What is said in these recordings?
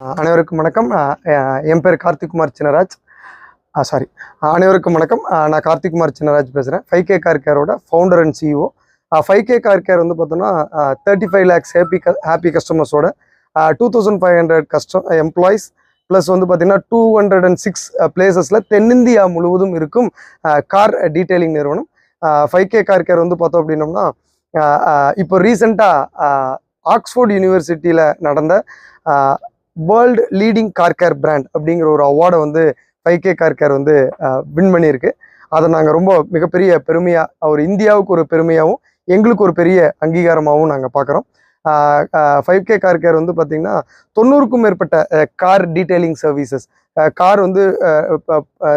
அனைவருக்கும் வணக்கம். என் பேர் கார்த்திக்குமார் சின்னராஜ். சாரி அனைவருக்கும் வணக்கம். நான் கார்த்திக்குமார் சின்னராஜ் பேசுகிறேன் five K car கேரோட founder and CEO five K car care வந்து பார்த்தோன்னா thirty five lakhs happy happy கஸ்டமர்ஸோட two thousand five hundred custom employees plus வந்து பார்த்திங்கன்னா டூ ஹண்ட்ரட் அண்ட் சிக்ஸ் பிளேசஸில் தென்னிந்தியா முழுவதும் இருக்கும் கார் டீட்டெயிலிங் நிறுவனம். ஃபைவ் கே கார் கேர் வந்து பார்த்தோம் அப்படின்னோம்னா இப்போ ரீசெண்டாக ஆக்ஸ்ஃபோர்ட் யூனிவர்சிட்டியில் நடந்த world leading car care brand அப்படிங்கிற ஒரு அவார்டை வந்து ஃபைவ் கே கார் கேர் வந்து வின் பண்ணியிருக்கு. அதை நாங்கள் ரொம்ப மிகப்பெரிய பெருமையாக ஒரு இந்தியாவுக்கு ஒரு பெருமையாகவும் எங்களுக்கு ஒரு பெரிய அங்கீகாரமாகவும் நாங்கள் பார்க்குறோம் ஃபைவ் கே கார் கேர் வந்து பார்த்திங்கன்னா தொண்ணூறுக்கும் மேற்பட்ட கார் டீட்டெயிலிங் சர்வீசஸ் கார் வந்து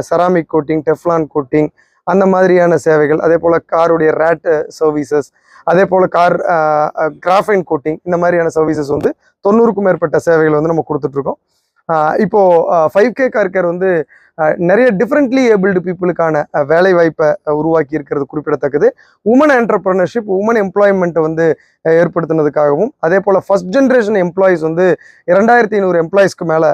செராமிக் கோட்டிங் டெஃப்லான் கோட்டிங் அந்த மாதிரியான சேவைகள் அதே போல் காருடைய ரேட்டு சர்வீசஸ் அதே போல் கார் கிராஃபைன் கோட்டிங் இந்த மாதிரியான சர்வீசஸ் வந்து தொண்ணூறுக்கும் மேற்பட்ட சேவைகள் வந்து நம்ம கொடுத்துட்ருக்கோம். இப்போது ஃபைவ் கே கார் கேர் வந்து நிறைய டிஃப்ரெண்ட்லி ஏபிள்டு பீப்புளுக்கான வேலை வாய்ப்பை உருவாக்கி இருக்கிறது குறிப்பிடத்தக்கது. உமன் என்டர்பிரினர்ஷிப் உமன் எம்ப்ளாய்மெண்ட்டை வந்து ஏற்படுத்தினதுக்காகவும் அதே போல் ஃபர்ஸ்ட் ஜென்ரேஷன் எம்ப்ளாயிஸ் வந்து இரண்டாயிரத்தி ஐநூறு எம்ப்ளாயிஸ்க்கு மேலே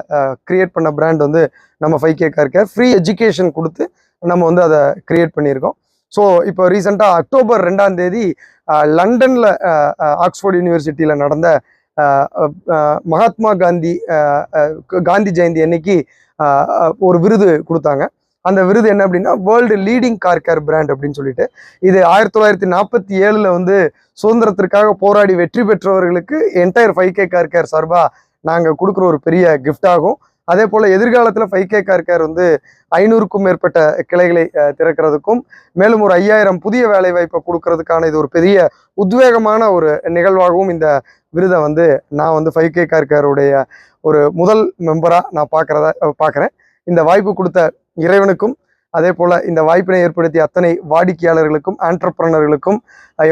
க்ரியேட் பண்ண பிராண்ட் வந்து நம்ம five K car care free education கொடுத்து நம்ம வந்து அதை கிரியேட் பண்ணியிருக்கோம். ஸோ இப்போ ரீசெண்டாக அக்டோபர் ரெண்டாம் தேதி லண்டனில் ஆக்ஸ்ஃபோர்ட் யூனிவர்சிட்டியில் நடந்த மகாத்மா காந்தி காந்தி ஜெயந்தி அன்னைக்கு ஒரு விருது கொடுத்தாங்க. அந்த விருது என்ன அப்படின்னா world leading car care brand அப்படின்னு சொல்லிட்டு இது ஆயிரத்தி தொள்ளாயிரத்தி நாற்பத்தி ஏழில் வந்து சுதந்திரத்திற்காக போராடி வெற்றி பெற்றவர்களுக்கு entire five K car care சார்பாக நாங்கள் கொடுக்குற ஒரு பெரிய கிஃப்ட் ஆகும். அதே போல் எதிர்காலத்தில் ஃபைவ் கே கார்கேர் வந்து ஐநூறுக்கும் மேற்பட்ட கிளைகளை திறக்கிறதுக்கும் மேலும் ஒரு ஐயாயிரம் புதிய வேலை வாய்ப்பை கொடுக்கறதுக்கான இது ஒரு பெரிய உத்வேகமான ஒரு நிகழ்வாகவும் இந்த விருதை வந்து நான் வந்து ஃபைவ் கே கார்கேருடைய ஒரு முதல் மெம்பராக நான் பார்க்குறதா பார்க்குறேன். இந்த வாய்ப்பு கொடுத்த இறைவனுக்கும் அதே போல் இந்த வாய்ப்பினை ஏற்படுத்திய அத்தனை வாடிக்கையாளர்களுக்கும் ஆண்டர்பிரனர்களுக்கும்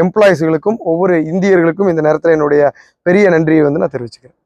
எம்ப்ளாயிஸ்களுக்கும் ஒவ்வொரு இந்தியர்களுக்கும் இந்த நேரத்தில் என்னுடைய பெரிய நன்றியை வந்து நான் தெரிவிச்சுக்கிறேன்.